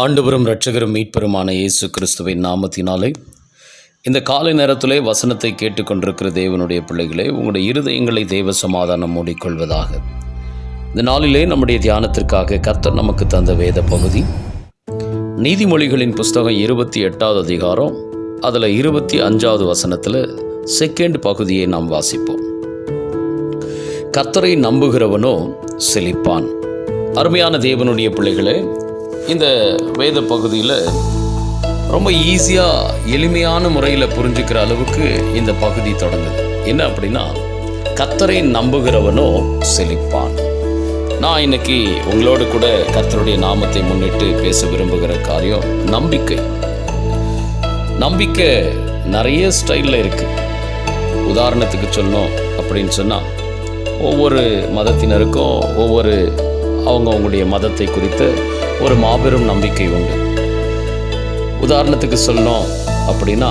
ஆண்டவரும் இரட்சகரும் மீட்பெருமான இயேசு கிறிஸ்துவின் நாமத்தினாலே இந்த காலை நேரத்திலே வசனத்தை கேட்டுக்கொண்டிருக்கிற தேவனுடைய பிள்ளைகளே உங்களுடைய இருதயங்களை தேவ சமாதானம் மூடிக்கொள்வதாக. இந்த நாளிலே நம்முடைய தியானத்திற்காக கர்த்தர் நமக்கு தந்த வேத பகுதி நீதிமொழிகளின் புஸ்தகம் இருபத்தி எட்டாவது அதிகாரம் அதில் இருபத்தி அஞ்சாவது வசனத்தில் செகண்ட் பகுதியை நாம் வாசிப்போம். கர்த்தரை நம்புகிறவனோ செழிப்பான். அருமையான தேவனுடைய பிள்ளைகளே இந்த வேத பகுதியில் ரொம்ப ஈஸியாக எளிமையான முறையில் புரிஞ்சுக்கிற அளவுக்கு இந்த பகுதி தொடங்குது. என்ன அப்படின்னா கத்தரை நம்புகிறவனோ செழிப்பான். நான் இன்னைக்கு உங்களோடு கூட கர்த்தருடைய நாமத்தை முன்னிட்டு பேச விரும்புகிற காரியம் நம்பிக்கை. நம்பிக்கை நிறைய ஸ்டைலில் இருக்குது உதாரணத்துக்கு சொல்லணும் அப்படின்னு சொன்னால் ஒவ்வொரு மதத்தினருக்கும் ஒவ்வொரு அவங்கவுங்களுடைய மதத்தை குறித்து ஒரு மாபெரும் நம்பிக்கை உண்டு. உதாரணத்துக்கு சொல்லணும் அப்படின்னா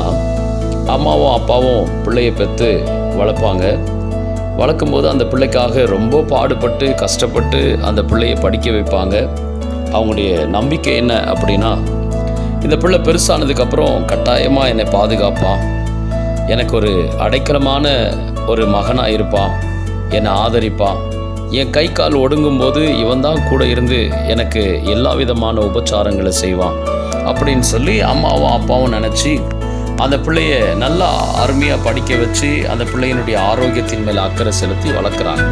அம்மாவும் அப்பாவும் பிள்ளையை பெற்று வளர்ப்பாங்க. வளர்க்கும்போது அந்த பிள்ளைக்காக ரொம்ப பாடுபட்டு கஷ்டப்பட்டு அந்த பிள்ளையை படிக்க வைப்பாங்க. அவங்களுடைய நம்பிக்கை என்ன அப்படின்னா இந்த பிள்ளை பெருசானதுக்கப்புறம் கட்டாயமாக என்னை பாதுகாப்பான். எனக்கு ஒரு அடைக்கலமான ஒரு மகனாக இருப்பான் என்னை ஆதரிப்பான். என் கை கால் ஒடுங்கும்போது இவன் தான் கூட இருந்து எனக்கு எல்லா விதமான உபச்சாரங்களை செய்வான் அப்படின்னு சொல்லி அம்மாவும் அப்பாவும் நினச்சி அந்த பிள்ளைய நல்லா அருமையாக படிக்க வச்சு அந்த பிள்ளையினுடைய ஆரோக்கியத்தின் மேலே அக்கறை செலுத்தி வளர்க்குறாங்க.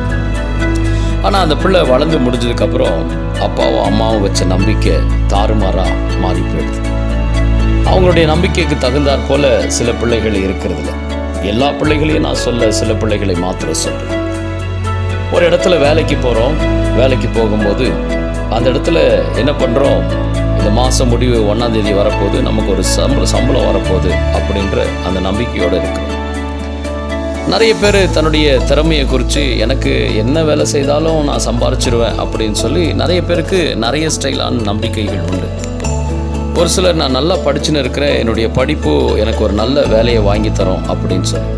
ஆனால் அந்த பிள்ளை வளர்ந்து முடிஞ்சதுக்கப்புறம் அப்பாவும் அம்மாவும் வச்ச நம்பிக்கை தாறுமாறாக மாறி போயிடுது. அவங்களுடைய நம்பிக்கைக்கு தகுந்தாற் போல சில பிள்ளைகள் இருக்கிறதுல எல்லா பிள்ளைகளையும் நான் சொல்ல சில பிள்ளைகளை மாத்திர சொல்கிறேன் ஒரு இடத்துல வேலைக்கு போகிறோம் வேலைக்கு போகும்போது அந்த இடத்துல என்ன பண்ணுறோம் இந்த மாதம் முடிவு ஒன்றாந்தேதி வரப்போகுது நமக்கு ஒரு சம்பளம் சம்பளம் வரப்போகுது அப்படின்ற அந்த நம்பிக்கையோடு இருக்கிறோம். நிறைய பேர் தன்னுடைய திறமையை குறித்து எனக்கு என்ன வேலை செய்தாலும் நான் சம்பாரிச்சிருவேன் அப்படின்னு சொல்லி நிறைய பேருக்கு நிறைய ஸ்டைலான நம்பிக்கைகள் உண்டு. ஒரு சிலர் நான் நல்லா படிச்சுன்னு இருக்கிறேன் என்னுடைய படிப்பு எனக்கு ஒரு நல்ல வேலையை வாங்கி தரும் அப்படின்னு சொல்லி.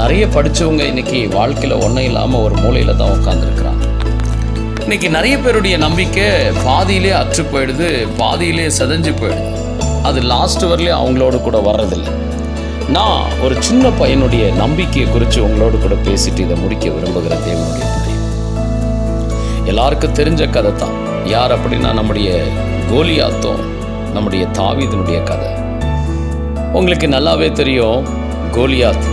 நிறைய படித்தவங்க இன்னைக்கு வாழ்க்கையில் ஒன்றும் இல்லாமல் ஒரு மூலையில் தான் உட்காந்துருக்குறாங்க இன்னைக்கு நிறைய பேருடைய நம்பிக்கை பாதியிலே அற்று போயிடுது பாதியிலே செதஞ்சு போயிடுது. அது லாஸ்ட் வரலையும் அவங்களோட கூட வர்றதில்லை. நான் ஒரு சின்ன பையனுடைய நம்பிக்கையை குறித்து உங்களோடு கூட பேசிட்டு இதை முடிக்க விரும்புகிற தேவனுடைய பிள்ளை எல்லாருக்கும் தெரிஞ்ச கதை தான். யார் அப்படின்னா நம்முடைய கோலியாத்தும் நம்முடைய தாவிதனுடைய கதை. உங்களுக்கு நல்லாவே தெரியும் கோலியாத்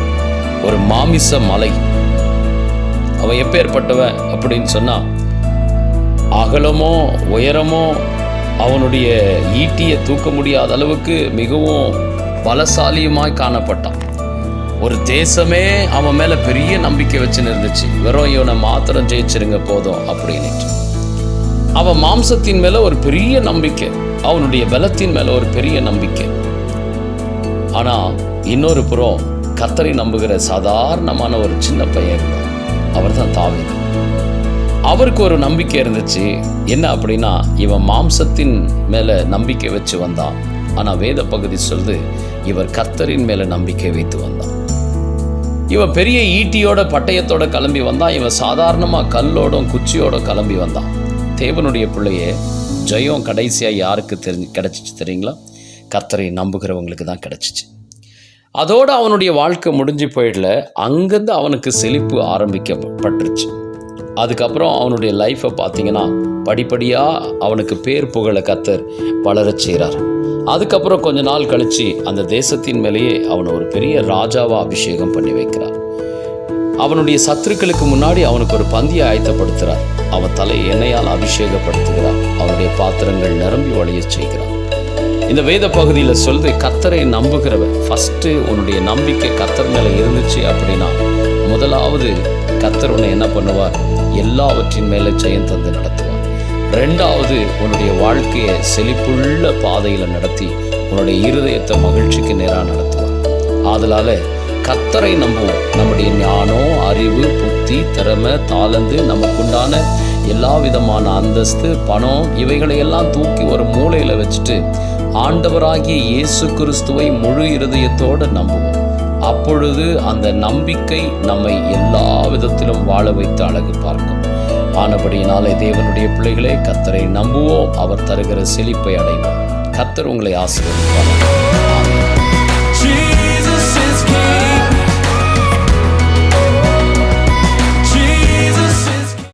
ஒரு மாமிச மலை. அவன் எப்பேற்பட்டவன் அப்படின்னு சொன்னால் அகலமோ உயரமோ அவனுடைய ஈட்டியை தூக்க முடியாத அளவுக்கு மிகவும் பலசாலியுமாய் காணப்பட்டான். ஒரு தேசமே அவன் மேலே பெரிய நம்பிக்கை வச்சுன்னு இருந்துச்சு. வெறும் இவனை மாத்திரம் ஜெயிச்சிருங்க போதும் அப்படின்னு அவன் மாம்சத்தின் மேலே ஒரு பெரிய நம்பிக்கை அவனுடைய பலத்தின் மேலே ஒரு பெரிய நம்பிக்கை. ஆனால் இன்னொரு புறம் கத்தரை நம்புகிற சாதாரணமான ஒரு சின்ன பையன் இருந்தார் அவர் தான் தாவீது. அவருக்கு ஒரு நம்பிக்கை இருந்துச்சு. என்ன அப்படின்னா இவன் மாம்சத்தின் மேல நம்பிக்கை வச்சு வந்தான். ஆனால் வேத பகுதி சொல்லுது இவர் கர்த்தரின் மேல நம்பிக்கை வைத்து வந்தான். இவன் பெரிய ஈட்டியோட பட்டயத்தோட கிளம்பி வந்தான். இவன் சாதாரணமா கல்லோடும் குச்சியோட கிளம்பி வந்தான். தேவனுடைய பிள்ளையே ஜெயம் கடைசியா யாருக்கு தெரிஞ்சு கிடைச்சிச்சு தெரியுங்களா? கர்த்தரை நம்புகிறவங்களுக்கு தான் கிடைச்சிச்சு. அதோடு அவனுடைய வாழ்க்கை முடிஞ்சு போயிடல. அங்கேருந்து அவனுக்கு செழிப்பு ஆரம்பிக்கப்பட்டுருச்சு. அதுக்கப்புறம் அவனுடைய லைஃப்பை பார்த்தீங்கன்னா படிப்படியாக அவனுக்கு பேர் புகழை கத்தர் வளரச் செய்கிறார் அதுக்கப்புறம் கொஞ்ச நாள் கழித்து அந்த தேசத்தின் மேலேயே அவனை ஒரு பெரிய ராஜாவாக அபிஷேகம் பண்ணி வைக்கிறார். அவனுடைய சத்துருக்களுக்கு முன்னாடி அவனுக்கு ஒரு பந்தியை ஆயத்தப்படுத்துகிறார் அவன் தலை எண்ணெயால் அபிஷேகப்படுத்துகிறார். அவனுடைய பாத்திரங்கள் நிரம்பி வழியச் செய்கிறார். இந்த வேத பகுதியில் சொல்றது கத்தரை நம்புகிறவன் ஃபஸ்ட்டு உன்னுடைய நம்பிக்கை கத்தர் மேலே இருந்துச்சு அப்படின்னா முதலாவது கத்தர் உன்னை என்ன பண்ணுவார்? எல்லாவற்றின் மேலே ஜெயம் தந்து நடத்துவார். ரெண்டாவது உன்னுடைய வாழ்க்கையை செழிப்புள்ள பாதையில் நடத்தி உன்னுடைய இருதயத்தை மகிழ்ச்சிக்கு நேராக நடத்துவார். ஆதலால் கத்தரை நம்புவோம். நம்முடைய ஞானம் அறிவு புத்தி திறமை தாளந்து நமக்குண்டான எல்லா விதமான அந்தஸ்து பணம் இவைகளை எல்லாம் தூக்கி ஒரு மூலையில் வச்சுட்டு ஆண்டவராகிய இயேசு கிறிஸ்துவை முழு இருதயத்தோடு நம்புவோம். அப்பொழுது அந்த நம்பிக்கை நம்மை எல்லா விதத்திலும் வாழ வைத்து அழகு பார்க்கும். ஆனபடியினாலே தேவனுடைய பிள்ளைகளே கத்தரை நம்புவோம். அவர் தருகிற செழிப்பை அடைவோம். கத்தர் உங்களை ஆசீர்வதிப்பார்